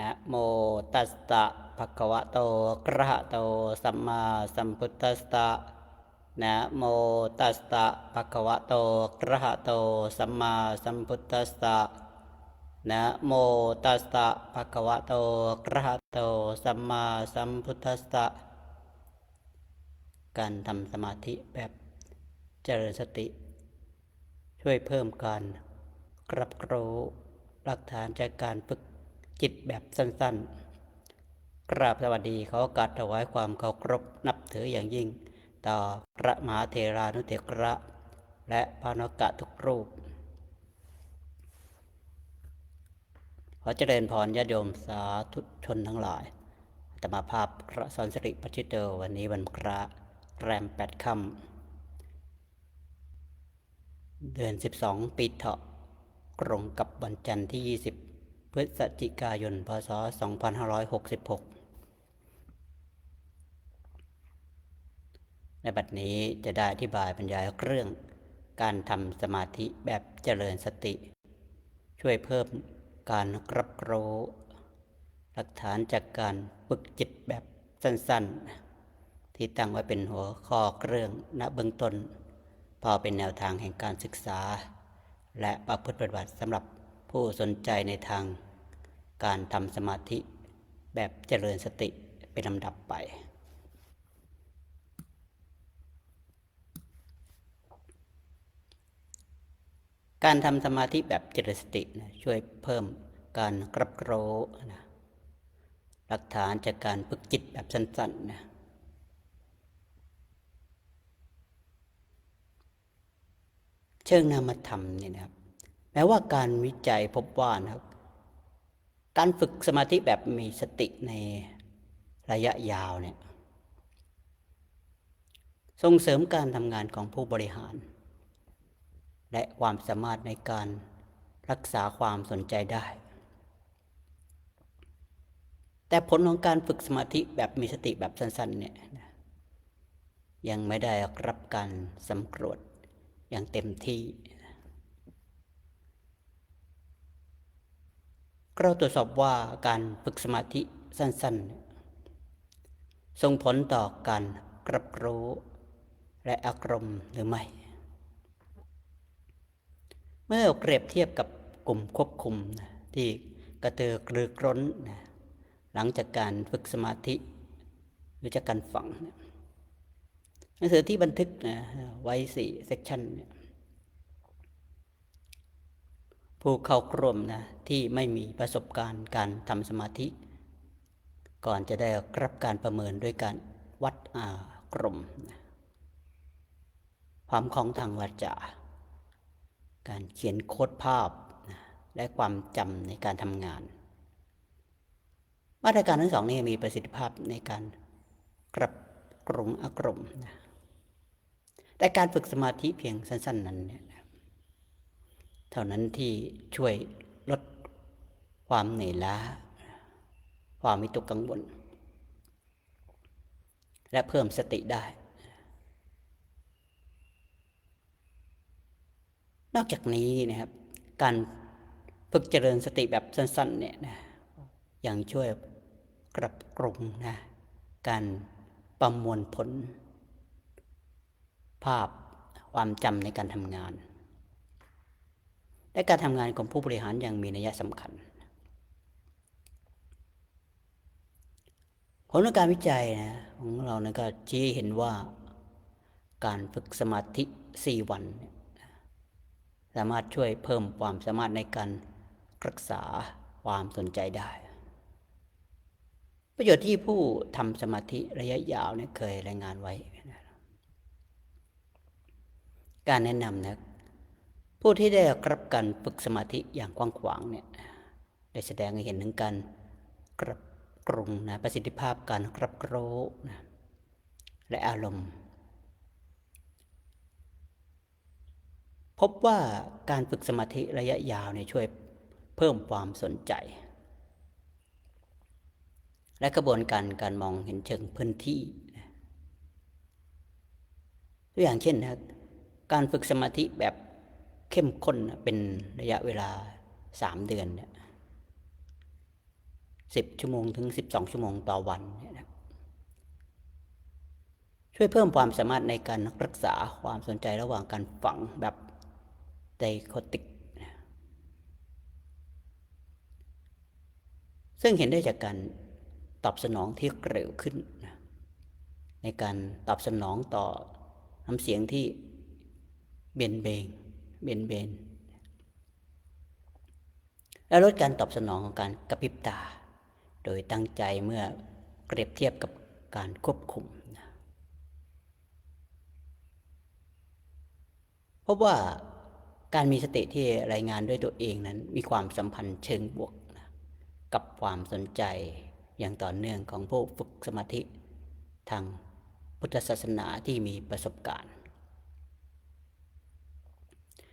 นะโมตัสสะภะคะวะโตอะระหะโตสัมมาสัมพุทธัสสะนะโมตัสสะภะคะวะโตอะระหะโตสัมมาสัมพุทธัสสะนะโมตัสสะภะคะวะโตอะระหะโตสัมมาสัมพุทธัสสะการทำสมาธิแบบเจริญสติ ช่วยเพิ่มการรับรู้หลักฐานจากการฝึก จิตแบบสั้นๆ กราบสวัสดีขอโอกาสถวายความเคารพนับถืออย่างยิ่ง ต่อพระมหาเทรานุเถระ และพระนกะทุกรูป ขอเจริญพรญาติโยมสาธุชนทั้งหลายอาตมาภาพพระสันสริปชิตเตอร์วันนี้วันพระแรมแปดค่ำเดือน12ปีเถาะตรงกับวันจันทร์ที่20 พฤศจิกายน พศ 2566 ในบัดนี้จะได้อธิบายบรรยายเรื่อง การทำสมาธิแบบเจริญสติ ช่วยเพิ่มการรับรู้หลักฐานจากการฝึกจิตแบบสั้นๆ ที่ตั้งไว้เป็นหัวข้อเรื่องณเบื้องต้น พอเป็นแนวทางแห่งการศึกษา และประพฤติปฏิบัติสำหรับ ผู้สนใจในทางการทำสมาธิแบบเจริญสติเป็นลำดับไป การทำสมาธิแบบเจริญสติช่วยเพิ่มการกรับรู้นะหลักฐานจากการฝึกจิตแบบสั้นๆนะเชิงนามธรรมเนี่ยนะครับ แม้ว่าการวิจัยพบว่านะครับ การฝึกสมาธิแบบมีสติในระยะยาวเนี่ยส่งเสริมการทำงานของผู้บริหาร และความสามารถในการรักษาความสนใจได้ แต่ผลของการฝึกสมาธิแบบมีสติแบบสั้นๆเนี่ยยังไม่ได้รับการสำรวจอย่างเต็มที่ เราตรวจสอบว่าการฝึกสมาธิสั้นๆ ส่งผลต่อการรับรู้และอารมณ์หรือไม่ เมื่อเปรียบเทียบกับกลุ่มควบคุมที่กระเตือกรือร้น หลังจากการฝึกสมาธิหรือจากการฝังหนังสือที่บันทึกไว้สี่เซกชันเนี่ย ผู้เข้าร่วมนะที่ไม่มีประสบการณ์การทำสมาธิ ก่อนจะได้รับการประเมินด้วยการวัดอารมณ์ความคล่องทางวาจาการเขียนโค้ดภาพ และความจำในการทำงาน มาตรการทั้งสองนี้มีประสิทธิภาพในการกรับกรุงอารมณ์แต่การฝึกสมาธิเพียงสั้น ๆ นั้นเนี่ย เท่านั้นที่ช่วยลดความเหนื่อยล้า ความมิตกกังวล และเพิ่มสติได้ นอกจากนี้นะครับ การฝึกเจริญสติแบบสั้นๆเนี่ยนะยังช่วยกรับกรุงนะการประมวลผล ภาพความจำในการทำงาน และการทำงานของผู้บริหารยังมีนัยสำคัญ ผลของการวิจัยนะของเรานะก็ชี้เห็นว่าการฝึกสมาธิ 4 วัน สามารถช่วยเพิ่มความสามารถในการรักษาความสนใจได้ ประโยชน์ที่ผู้ทำสมาธิระยะยาวเนี่ยเคยรายงานไว้ การแนะนำนะ ผู้ที่ได้รับการฝึกสมาธิอย่างกว้างขวางเนี่ยได้แสดงให้เห็นถึงการกรับกรุงนะประสิทธิภาพการรับรู้นะและอารมณ์ พบว่าการฝึกสมาธิระยะยาวเนี่ยช่วยเพิ่มความสนใจ และกระบวนการการมองเห็นเชิงพื้นที่ตัวอย่างเช่นนะการฝึกสมาธิแบบ เข้มข้นเป็นระยะเวลาสามเดือนเนี่ย10ชั่วโมงถึง12ชั่วโมงต่อวันเนี่ยนะช่วยเพิ่มความสามารถในการรักษาความสนใจระหว่างการฝังแบบไดโคติก ซึ่งเห็นได้จากการตอบสนองที่เร็วขึ้นนะในการตอบสนองต่อน้ำเสียงที่เบนเบง เบนเบนและลดการตอบสนองของการกระพริบตา โดยตั้งใจเมื่อเปรียบเทียบกับการควบคุมเพราะว่าการมีสติที่รายงานด้วยตัวเองนั้น มีความสัมพันธ์เชิงบวกนะกับความสนใจอย่างต่อเนื่องของผู้ฝึกสมาธิ ทางพุทธศาสนาที่มีประสบการณ์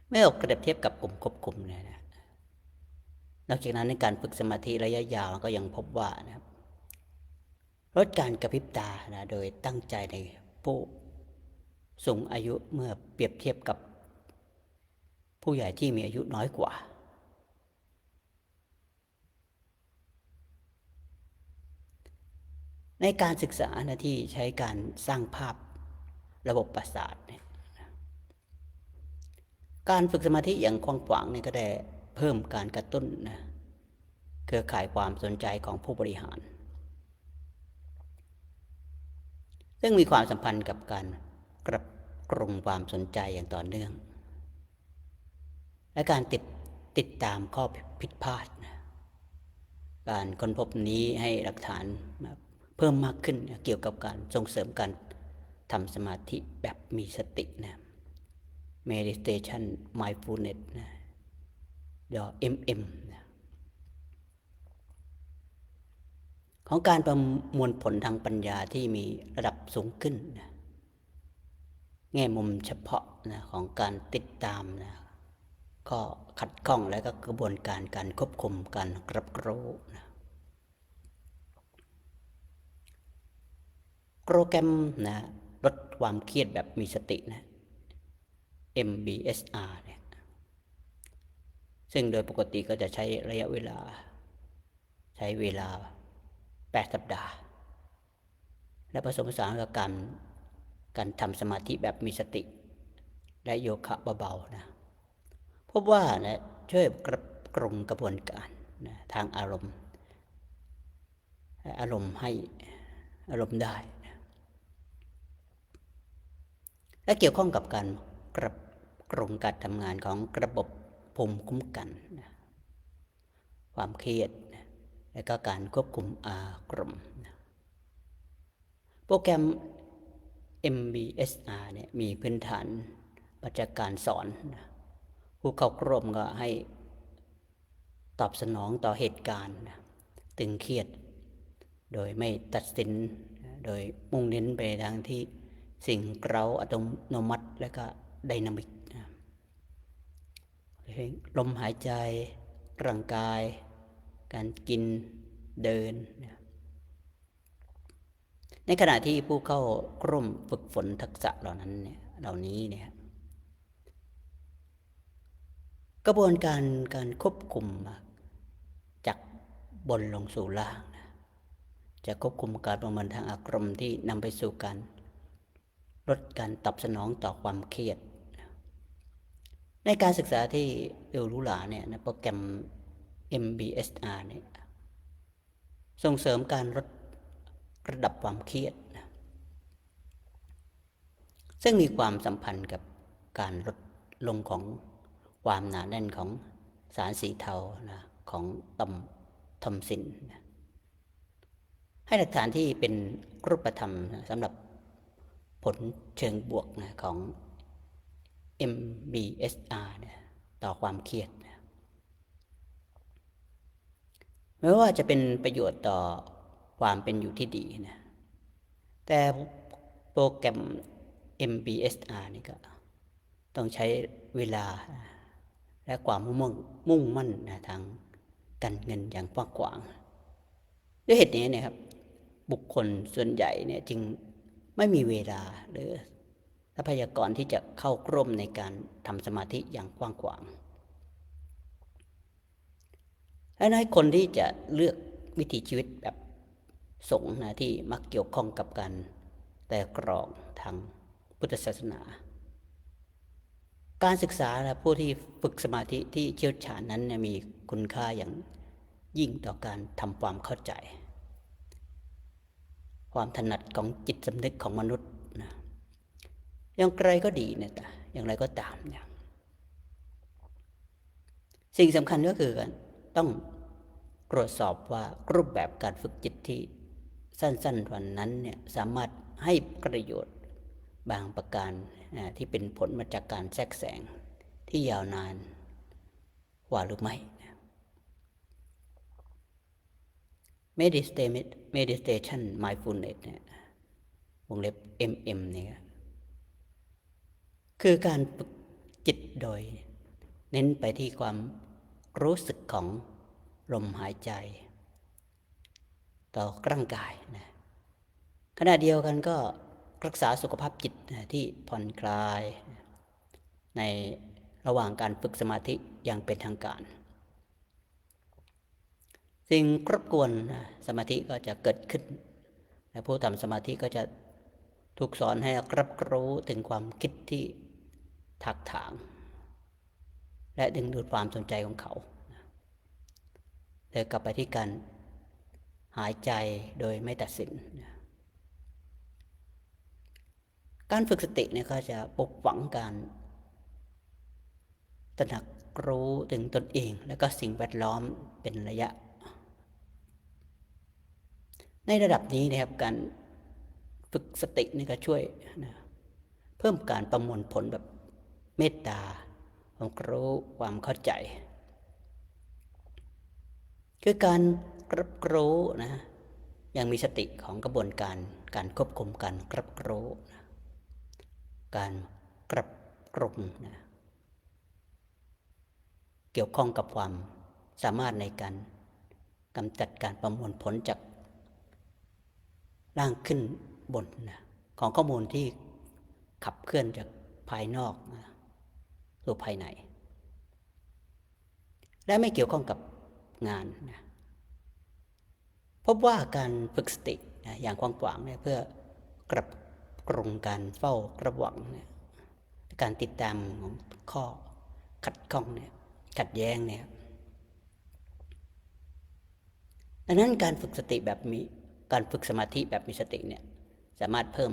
เมื่อเราเปรียบเทียบกับกลุ่มควบคุมเนี่ยนะนอกจากนั้นในการฝึกสมาธิระยะยาวก็ยังพบว่านะครับลดการกระพริบตานะโดยตั้งใจในผู้สูงอายุเมื่อเปรียบเทียบกับผู้ใหญ่ที่มีอายุน้อยกว่า ในการศึกษานะที่ใช้การสร้างภาพระบบประสาทเนี่ย การฝึกสมาธิอย่างกว้างขวางเนี่ยก็ได้เพิ่มการกระตุ้นนะเครือข่ายความสนใจของผู้บริหาร ซึ่งมีความสัมพันธ์กับการกระกรุงความสนใจอย่างต่อเนื่อง และการติดติดตามข้อผิดพลาดนะการค้นพบนี้ให้หลักฐานเพิ่มมากขึ้นนะเกี่ยวกับการส่งเสริมการทำสมาธิแบบมีสตินะ meditation mindfulness นะเดี๋ยว MM นะของการประมวลผลทางปัญญาที่มีระดับสูงขึ้นนะแง่มุมเฉพาะนะของการติดตามนะก็ขัดข้องและก็กระบวนการการควบคุมการรับรู้นะโปรแกรมนะลดความเครียดแบบมีสตินะ MBSR เนี่ยซึ่งโดยปกติก็จะใช้ระยะเวลา ใช้เวลา 8 สัปดาห์ และผสมผสานกับการการทำสมาธิแบบมีสติ และโยคะเบาๆนะพบว่านะช่วยกระกรุงกระบวนการนะทางอารมณ์ อารมณ์ให้อารมณ์ได้นะและเกี่ยวข้องกับการกระ กรงการทำงานของระบบภูมิคุ้มกัน ความเครียด และก็การควบคุมอารมณ์โปรแกรม MBSR เนี่ยมีพื้นฐานมาจากการสอน ผู้เข้าร่วมก็ให้ตอบสนองต่อเหตุการณ์ ตึงเครียด โดยไม่ตัดสิน โดยมุ่งเน้นไปทางที่สิ่งเร้าอัตโนมัติและก็ไดนามิก ลมหายใจ ร่างกาย การกินเดิน ในขณะที่ผู้เข้ากร่วมฝึกฝนทักษะเหล่านั้นเนี่ยเหล่านี้เนี่ยกระบวนการการควบคุมจากบนลงสู่ล่างนะจะควบคุมการประเมินทางอารมณ์ที่นำไปสู่การลดการตอบสนองต่อความเครียด ในการศึกษาที่เอลรูหลาเนี่ยนะโปรแกรม MBSR เนี่ยส่งเสริมการลดระดับความเครียดนะซึ่งมีความสัมพันธ์กับการลดลงของความหนาแน่นของสารสีเทานะของต่อมทอมซินนะให้หลักฐานที่เป็นรูปธรรมนะสำหรับผลเชิงบวกนะของ MBSR เนี่ยต่อความเครียดนะไม่ว่าจะเป็นประโยชน์ต่อความเป็นอยู่ที่ดีนะ แต่โปรแกรม MBSR นี่ก็ต้องใช้เวลาและความมุ่งมุ่งมั่นนะทางการเงินอย่างกว้างขวางด้วยเหตุนี้นี่ยครับ บุคคลส่วนใหญ่เนี่ยจึงไม่มีเวลาหรือ ทรัพยากรที่จะเข้ากร่มในการทำสมาธิอย่างกว้างขวางและน้อยคนที่จะเลือกวิถีชีวิตแบบสงฆ์นะที่มักเกี่ยวข้องกับการแต่กรองทางพุทธศาสนา การศึกษาและผู้ที่ฝึกสมาธิที่เชี่ยวชาญนั้นมีคุณค่าอย่างยิ่งต่อการทำความเข้าใจ ความถนัดของจิตสำนึกของมนุษย์ อย่างไรก็ดีเนี่ยแต่อย่างไรก็ตามเนี่ยสิ่งสำคัญก็คือการต้องตรวจสอบว่ารูปแบบการฝึกจิตที่สั้นๆวันนั้นเนี่ยสามารถให้ประโยชน์บางประการที่เป็นผลมาจากการแทรกแสงที่ยาวนานกว่าหรือไม่ meditation meditation mindfulness เนี่ยวงเล็บ MM เนี่ย คือการฝึกจิตโดย เน้นไปที่ความรู้สึกของลมหายใจ ต่อร่างกายนะขณะเดียวกันก็รักษาสุขภาพจิตนะที่ผ่อนคลาย ในระหว่างการฝึกสมาธิอย่างเป็นทางการ สิ่งรบกวนสมาธิก็จะเกิดขึ้นและผู้ทำสมาธิก็จะถูกสอนให้รับรู้ถึงความคิดที่ ถักถาง และดึงดูดความสนใจของเขาเดินกลับไปที่การหายใจโดยไม่ตัดสิน การฝึกสติเนี่ยก็จะปลุกฝังการตระหนักรู้ถึงตนเอง และก็สิ่งแวดล้อมเป็นระยะ ในระดับนี้นะครับการฝึกสตินี่ก็ช่วยนะเพิ่มการประมวลผลแบบ เมตตาความรู้ความเข้าใจ คือการรับรู้นะยังมีสติของกระบวนการการควบคุมการรับรู้นะการกรับกรุมนะเกี่ยวข้องกับความสามารถในการกำจัดการประมวลผลจากร่างขึ้นบนนะของข้อมูลที่ขับเคลื่อนจากภายนอกนะ สู่ภายใน และไม่เกี่ยวข้องกับงานนะพบว่าการฝึกสตินะอย่างกว้างๆเนี่ยเพื่อกรับกรงการเฝ้าระวังเนี่ยการติดตามของข้อขัดข้องเนี่ยขัดแย้งเนี่ยดังนั้นการฝึกสติแบบมีการฝึกสมาธิแบบมีสติเนี่ยสามารถเพิ่ม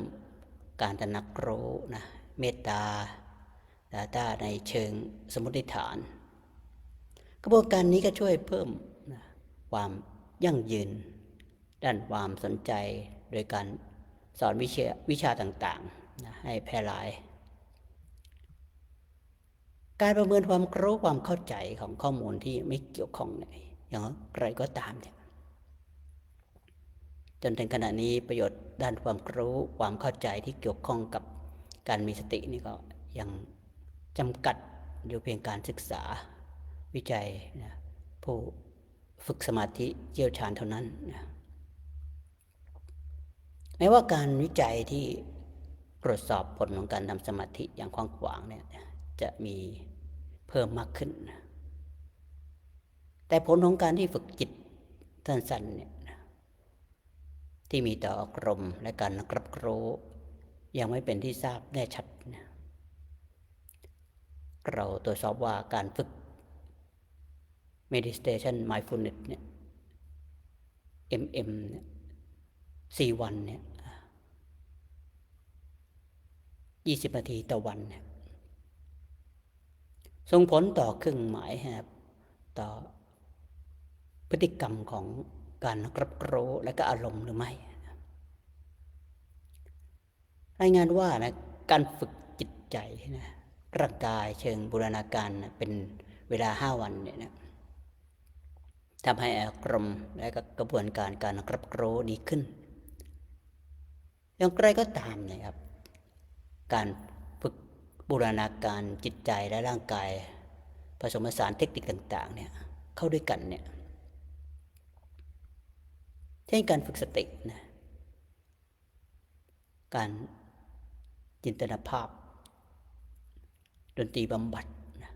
การตระหนักรู้นะเมตตา ดาต้าในเชิงสมมติฐาน กระบวนการนี้ก็ช่วยเพิ่มความยั่งยืน ด้านความสนใจโดยการสอนวิชาวิชาต่างๆ ให้แพร่หลาย การประเมินความรู้ความเข้าใจของข้อมูลที่ไม่เกี่ยวข้องเนี่ยอย่างไรก็ตามเนี่ยจนถึงขณะนี้ประโยชน์ด้านความรู้ความเข้าใจที่เกี่ยวข้องกับการมีสตินี่ก็ยัง จำกัดอยู่เพียงการศึกษาวิจัยนะผู้ฝึกสมาธิเชี่ยวชาญเท่านั้นนะแม้ว่าการวิจัยที่ตรวจสอบผลของการทำสมาธิอย่างกว้างขวางเนี่ยจะมีเพิ่มมากขึ้น แต่ผลของการที่ฝึกจิตสั้นๆเนี่ยที่มีต่ออารมณ์และการรับรู้ยังไม่เป็นที่ทราบแน่ชัดนะ เราตรวจสอบว่าการฝึก meditation mindfulness เนี่ย MM เนี่ยสี่วันเนี่ยยี่สิบนาทีต่อวันเนี่ยส่งผลต่อเครื่องหมายครับต่อพฤติกรรมของการรับรู้และก็อารมณ์หรือไม่ รายงานว่านะการฝึกจิตใจนะ ร่างกายเชิงบูรณาการเป็นเวลาห้าวันเนี่ยนะทำให้อารมณ์และก็กระบวนการการรับรู้ดีขึ้น อย่างไรก็ตามนะครับ การฝึกบูรณาการจิตใจและร่างกาย ผสมผสานเทคนิคต่าง ๆ เนี่ยเข้าด้วยกันเนี่ยเช่นการฝึกสตินะการจินตนาภาพ ดนตรีบำบัดนะ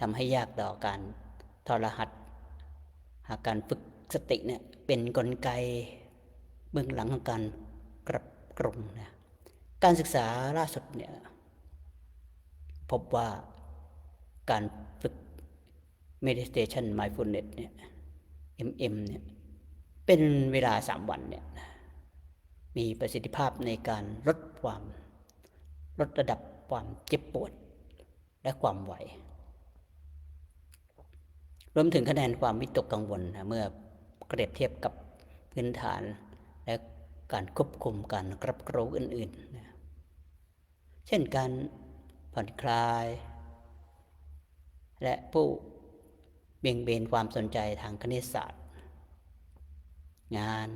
ทำให้ยากต่อการทรหัส หากการฝึกสติเนี่ยเป็นนกลไกเบื้องหลังของการกรับกรุงนะการศึกษาล่าสุดเนี่ยพบว่าการฝึก meditation mindfulness เนี่ย MM เนี่ยเป็นเวลาสามวันเนี่ยมีประสิทธิภาพในการลดความลดระดับ ความเจ็บปวด และความไหว รวมถึงคะแนนความวิตกกังวลนะเมื่อเปรียบเทียบกับพื้นฐาน และการควบคุมการรับรู้อื่นๆนะเช่นการผ่อนคลาย และผู้เบี่ยงเบนความสนใจทางคณิตศาสตร์ งาน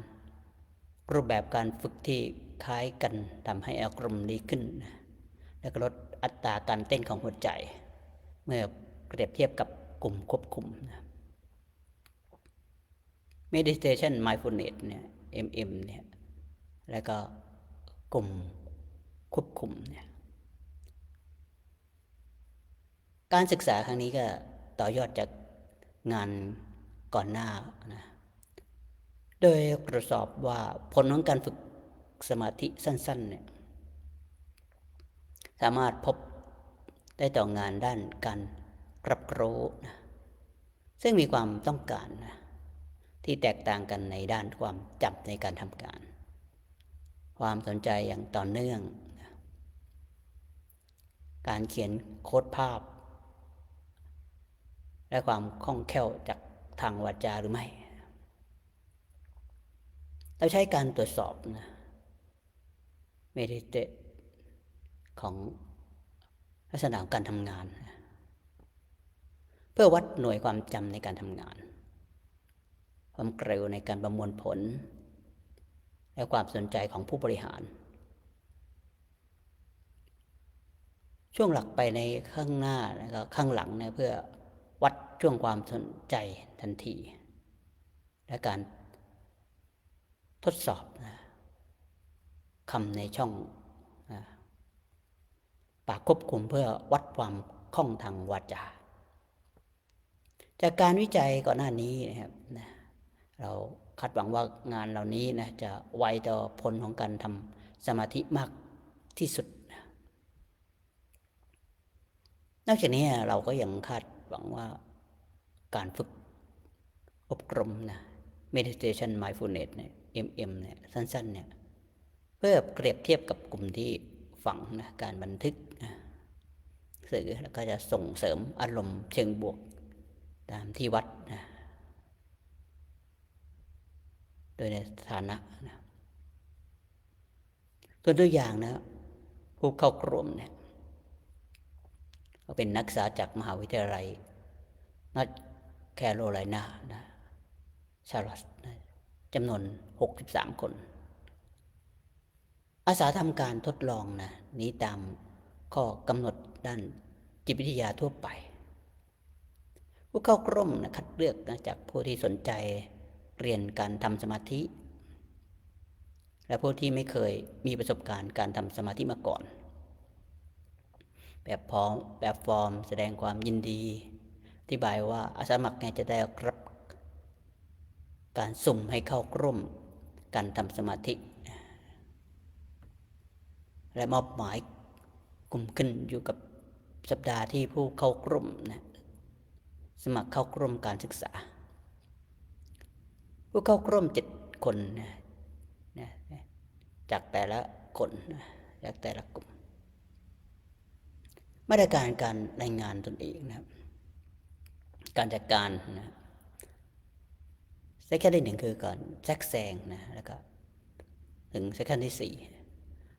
รูปแบบการฝึกที่คล้ายกันทำให้อารมณ์ดีขึ้น และลดอัตราการเต้นของหัวใจ เมื่อเปรียบเทียบกับกลุ่มควบคุมนะ meditation mindfulness เนี่ย MM เนี่ย แล้วก็กลุ่มควบคุมเนี่ย การศึกษาครั้งนี้ก็ต่อยอดจากงานก่อนหน้านะ โดยตรวจสอบว่าผลของการฝึกสมาธิสั้น ๆ เนี่ย สามารถพบได้ต่องานด้านการรับรู้นะซึ่งมีความต้องการนะที่แตกต่างกันในด้านความจำในการทำการ ความสนใจอย่างต่อเนื่องนะการเขียนโค้ดภาพ และความคล่องแคล่วจากทางวาจาหรือไม่ เราใช้การตรวจสอบนะเมดิเต ของลักษณะของการทำงาน เพื่อวัดหน่วยความจำในการทำงาน ความเร็วในการประมวลผล และความสนใจของผู้บริหาร ช่วงหลักไปในข้างหน้าแล้วก็ข้างหลังเนี่ยเพื่อวัดช่วงความสนใจทันที และการทดสอบคำในช่อง ปากควบคุมเพื่อวัดความคล่องทางวาจา จากการวิจัยก่อนหน้านี้นะครับนะเราคาดหวังว่างานเหล่านี้นะจะไวต่อผลของการทำสมาธิมากที่สุดนะนอกจากนี้เราก็ยังคาดหวังว่าการฝึกอบรมนะ meditation mindfulness เนี่ย MM เนี่ยสั้นๆเนี่ยเพื่อเปรียบเทียบกับกลุ่มที่ ฝังนะการบันทึกนะสื่อแล้วก็จะส่งเสริมอารมณ์เชิงบวกตามที่วัดนะโดยในฐานะนะตัวตัวอย่างนะผู้เข้ากลุ่มเนี่ยก็เป็นนักศึกษาจากมหาวิทยาลัยนอตแคโรไลนานะชาร์ลอตนะจำนวน 63 คน อาสาทำการทดลองนะนี้ตามข้อกำหนดด้านจิตวิทยาทั่วไป ผู้เข้ากร่มนะคัดเลือกนะจากผู้ที่สนใจเรียนการทำสมาธิ และผู้ที่ไม่เคยมีประสบการณ์การทำสมาธิมาก่อน แบบพร้อมแบบฟอร์มแสดงความยินดีอธิบายว่าอาสาสมัครจะได้รับการสุ่มให้เข้ากลุ่มการทำสมาธิ และมอบหมายกลุ่มขึ้นอยู่กับสัปดาห์ที่ผู้เข้ากลุ่มนะสมัครเข้ากลุ่มการศึกษา ผู้เข้ากลุ่มเจ็ดคนนะนะจากแต่ละคนนะจากแต่ละกลุ่ม มาตรการการรายงานตนเองนะครับ การจัดการนะเซสชันที่หนึ่งคือการแทรกแซงนะแล้วก็ถึงเซสชันที่สี่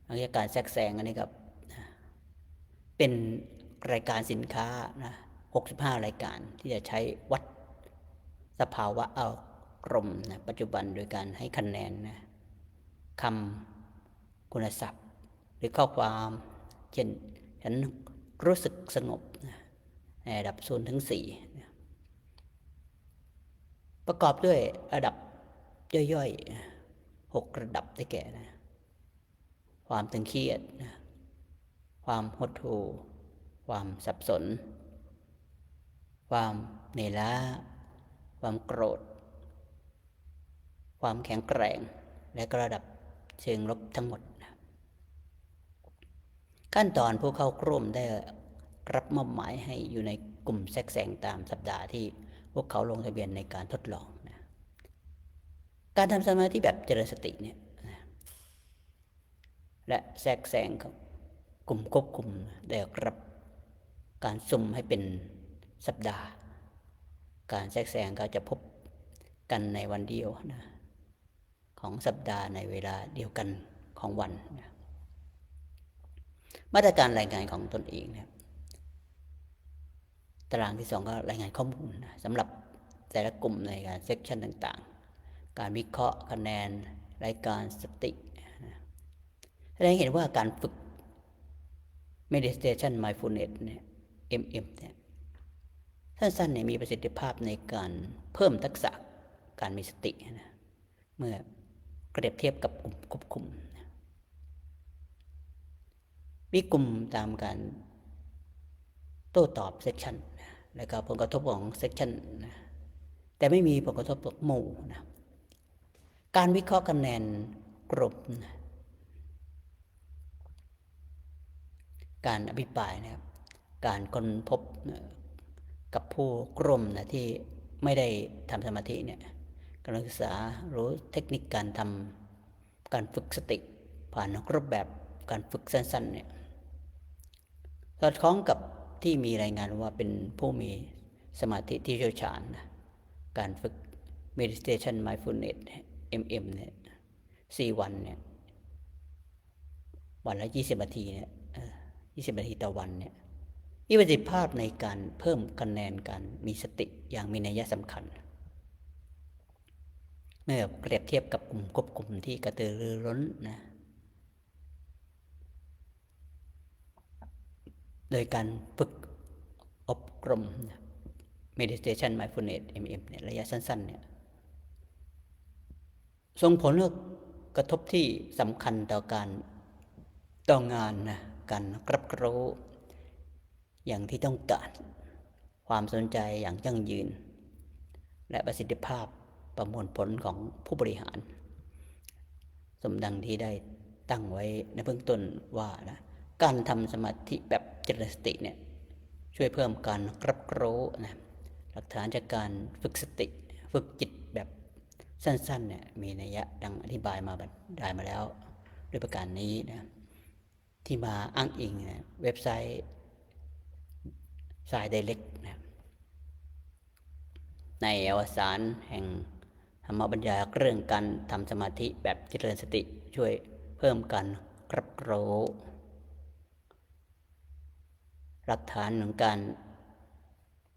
หลังจากการแทรกแซงอันนี้ก็เป็นรายการสินค้านะหกสิบห้ารายการที่จะใช้วัดสภาวะอารมณ์นะปัจจุบันโดยการให้คะแนนนะคำคุณศัพท์ หรือข้อความเช่นฉันรู้สึกสงบนะในระดับศูนย์ถึงสี่นะประกอบด้วยระดับย่อยๆหกระดับได้แก่นะ ความตึงเครียดนะความหดหู่ ความสับสน ความเหนื่อยล้า ความโกรธ ความแข็งแกร่ง และกระดับเชิงลบทั้งหมดนะขั้นตอนผู้เข้าร่มได้รับมอบหมายให้อยู่ในกลุ่มแทรกแซงตามสัปดาห์ที่พวกเขาลงทะเบียนในการทดลองนะการทำสมาธิแบบเจริญสติเนี่ย และแทรกแซงของกลุ่มควบคุมได้รับการสุ่มให้เป็นสัปดาห์ การแทรกแซงก็จะพบกันในวันเดียวนะของสัปดาห์ในเวลาเดียวกันของวันนะมาตรการรายงานของตนเองนะตารางที่สองก็รายงานข้อมูลนะสำหรับแต่ละกลุ่มในการเซกชันต่างๆ การวิเคราะห์คะแนน รายการสติ แสดงเห็นว่าการฝึก meditation mindfulness เนี่ย MM เนี่ยสั้นๆเนี่ยมีประสิทธิภาพในการเพิ่มทักษะการมีสตินะเมื่อเปรียบเทียบกับกลุ่มควบคุม มีกลุ่มตามการโต้ตอบเซกชันแล้วก็ผลกระทบของเซกชันนะแต่ไม่มีผลกระทบต่อหมู่นะการวิเคราะห์คะแนนกลุ่มนะ การอภิปรายนะครับ การค้นพบกับผู้กลุ่มนะที่ไม่ได้ทำสมาธิเนี่ยกำลังศึกษารู้เทคนิคการทำการฝึกสติ ผ่านรูปแบบการฝึกสั้นๆเนี่ยสอดคล้องกับที่มีรายงานว่าเป็นผู้มีสมาธิที่เชี่ยวชาญนะการฝึก meditation mindfulness MM เนี่ยสี่วันเนี่ย วันละยี่สิบนาทีเนี่ย ยี่สิบนาทีต่อวันเนี่ยมีประสิทธิภาพในการเพิ่มคะแนนการมีสติอย่างมีนัยสำคัญ เมื่อเปรียบเทียบกับกลุ่มควบคุมที่กระตือรือร้นนะโดยการฝึกอบรม meditation mindfulness MM เนี่ยระยะสั้นๆเนี่ยส่งผลกระทบที่สำคัญต่อการต่องานนะ การรับรู้ อย่างที่ต้องการ ความสนใจอย่างยั่งยืน และประสิทธิภาพประมวลผลของผู้บริหาร สมดังที่ได้ตั้งไว้ในเบื้องต้นว่านะการทำสมาธิแบบเจริญสติเนี่ยช่วยเพิ่มการรับรู้นะหลักฐานจากการฝึกสติ ฝึกจิตแบบสั้นๆเนี่ยมีนัยยะดังอธิบายมาได้มาแล้ว ด้วยประการนี้นะ ที่มาอ้างอิงนะเว็บไซต์สายไดเล็กนะในอวสานแห่งธรรมบัญญาเรื่องการทำสมาธิแบบเจริญสติช่วยเพิ่มการรับรู้หลักฐานของการ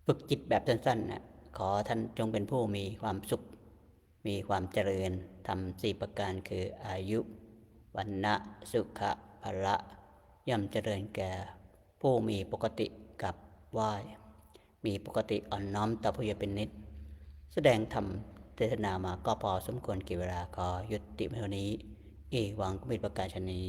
ฝึกจิตแบบสั้นๆนะขอท่านจงเป็นผู้มีความสุข มีความเจริญทำสี่ประการคืออายุวันนะสุขะพละ ย่อมเจริญแก่ ผู้มีปกติกับไหวมีปกติอ่อนน้อมต่อผู้ใหญ่เป็นนิด แสดงธรรมเทศนามาก็พอสมควรกี่เวลาขอยุติเท่านี้ เอวังกุมิตประกาศชนี้